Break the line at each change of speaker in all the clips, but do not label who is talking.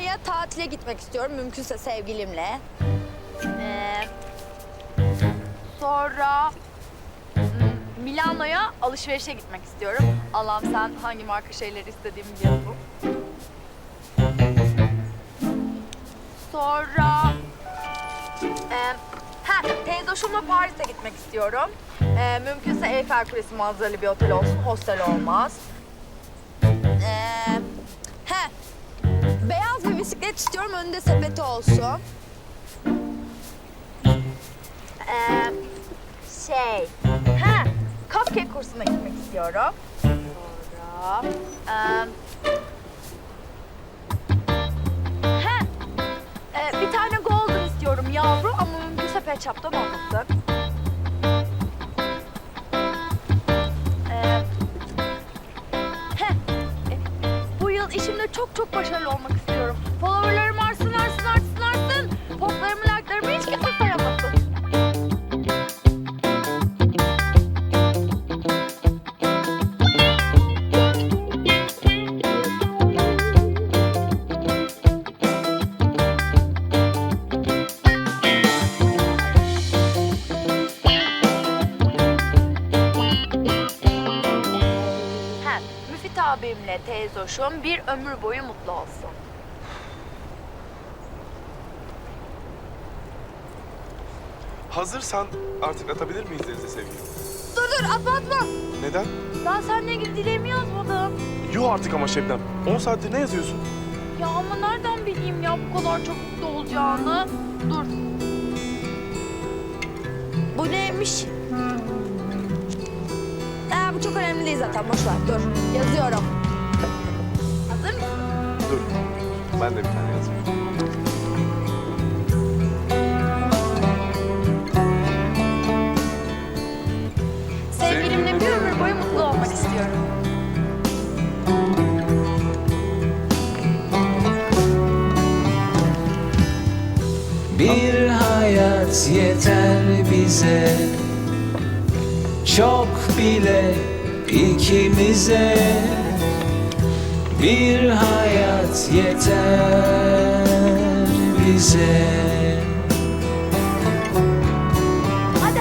Roma'ya tatile gitmek istiyorum. Mümkünse sevgilimle. Ee, sonra hmm, Milano'ya alışverişe gitmek istiyorum. Allah'ım sen hangi marka şeyleri istediğimi biliyorsun. Sonra... E, ha, teyzoşumla Paris'e gitmek istiyorum. E, mümkünse Eyfel Kulesi manzaralı bir otel olsun, hostel olmaz. Ee, he, beyaz bisiklet istiyorum, önünde sepeti olsun. Ee, şey, he, cupcake kursuna gitmek istiyorum. Sonra, ee, he, ee, bir tane golden istiyorum yavru ama mümkünse pet shop'tan olmasın. Ee, e, bu yıl işimde çok çok başarılı olmak istiyorum. Teyzoşum bir ömür boyu mutlu olsun.
Hazırsan artık atabilir miyiz denize sevgilim?
Dur dur atma atma.
Neden?
Ben seninle ilgili dileğimi yazmadım.
Yo artık ama Şebnem. 10 saattir ne yazıyorsun?
Ya ama nereden bileyim ya bu kadar çok mutlu olacağını? Dur. Bu neymiş? Aa, bu çok önemli değil zaten. Boş ver. Dur. Yazıyorum.
Ben de bir tane yazayım.
Sevgilimle bir ömür boyu mutlu olmak istiyorum.
Bir hayat yeter bize Çok bile ikimize Bir hayat yeter bize
Hadi.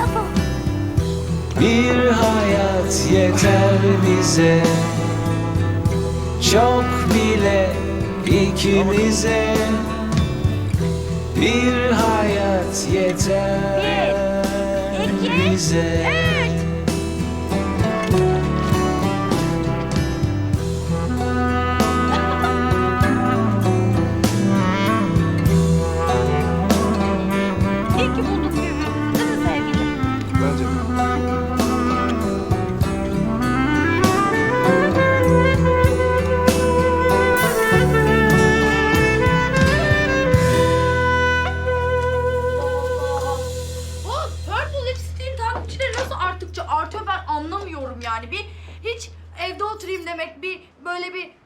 Bir hayat yeter bize Çok bile ikimize Bir hayat yeter
Bir, iki,
bize
üç.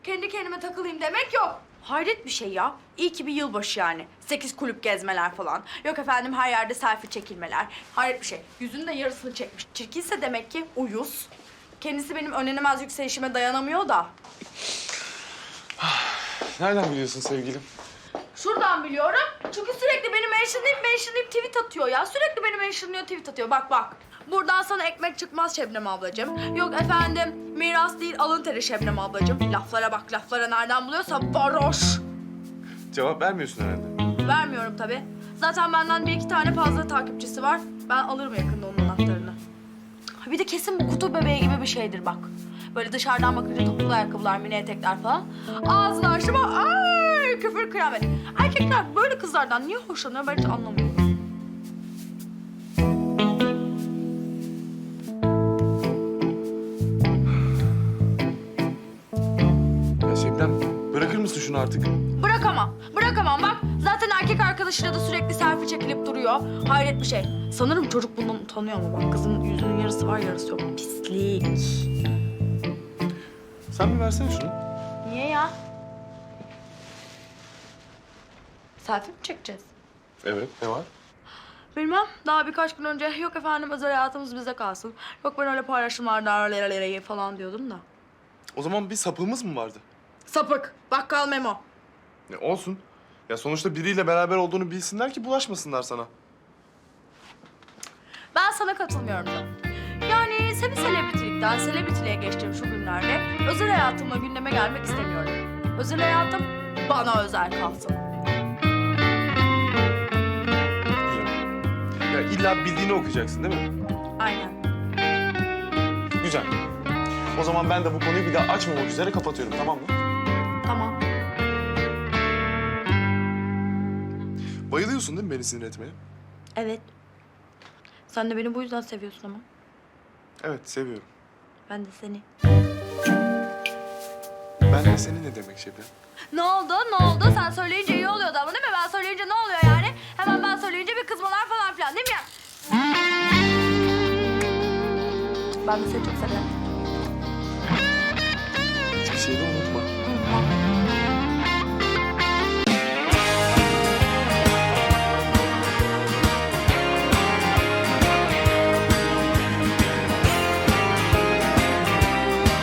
Kendi kendime takılayım demek yok. Hayret bir şey ya. İyi ki bir yılbaşı yani. Sekiz kulüp gezmeler falan. Yok efendim her yerde selfie çekilmeler. Hayret bir şey. Yüzünün de yarısını çekmiş. Çirkinse demek ki uyuz. Kendisi benim önlenemez yükselişime dayanamıyor da.
Nereden biliyorsun sevgilim?
Şuradan biliyorum. Çünkü sürekli beni mentionlayıp mentionlayıp tweet atıyor ya. Sürekli beni mentionlıyor tweet atıyor. Bak bak. Buradan sana ekmek çıkmaz Şebnem ablacığım. Yok efendim miras değil alın teri Şebnem ablacığım. Laflara bak laflara nereden buluyorsa varoş.
Cevap vermiyorsun herhalde.
Vermiyorum tabii. Zaten benden bir iki tane fazla takipçisi var. Ben alırım yakında onun anahtarını. Ha, Bir de kesin bu kutu bebeği gibi bir şeydir bak. Böyle dışarıdan bakınca topuklu ayakkabılar, mini etekler falan. Ağzını açtım ay küfür kıyamet. Erkekler böyle kızlardan niye hoşlanıyor ben hiç anlamıyorum.
Şebnem bırakır mısın şunu artık?
Bırakamam, bırakamam bak. Zaten erkek arkadaşıyla da sürekli selfie çekilip duruyor. Hayret bir şey. Sanırım çocuk bundan utanıyor ama bak kızın yüzünün yarısı var yarısı yok. Pislik.
Sen bir versene şunu.
Niye ya? Selfie mi çekeceğiz?
Evet. Ne var?
Bilmem. Daha birkaç gün önce yok efendim özel hayatımız bize kalsın. Yok ben öyle paylaşımlarda falan diyordum da.
O zaman bir sapığımız mı vardı?
Sapık. Bakkal Memo.
Ne olsun. Ya sonuçta biriyle beraber olduğunu bilsinler ki bulaşmasınlar sana.
Ben sana katılmıyorum canım. Yani seni selebritilikten selebritiliğe geçtiğim şu günlerde özel hayatımla gündeme gelmek istemiyorum. Özel hayatım bana özel kalsın.
Güzel. Ya illa bildiğini okuyacaksın değil mi?
Aynen.
Güzel. O zaman ben de bu konuyu bir daha açmamak üzere kapatıyorum tamam mı? Bayılıyorsun değil mi beni sinir etmeye?
Evet. Sen de beni bu yüzden seviyorsun ama.
Evet seviyorum.
Ben de seni.
Ben de seni ne demek Şebnem?
Ne oldu? Ne oldu? Sen söyleyince iyi oluyordu ama değil mi? Ben söyleyince ne oluyor yani? Hemen ben söyleyince bir kızmalar falan filan değil mi ya? Ben de seni çok seviyorum.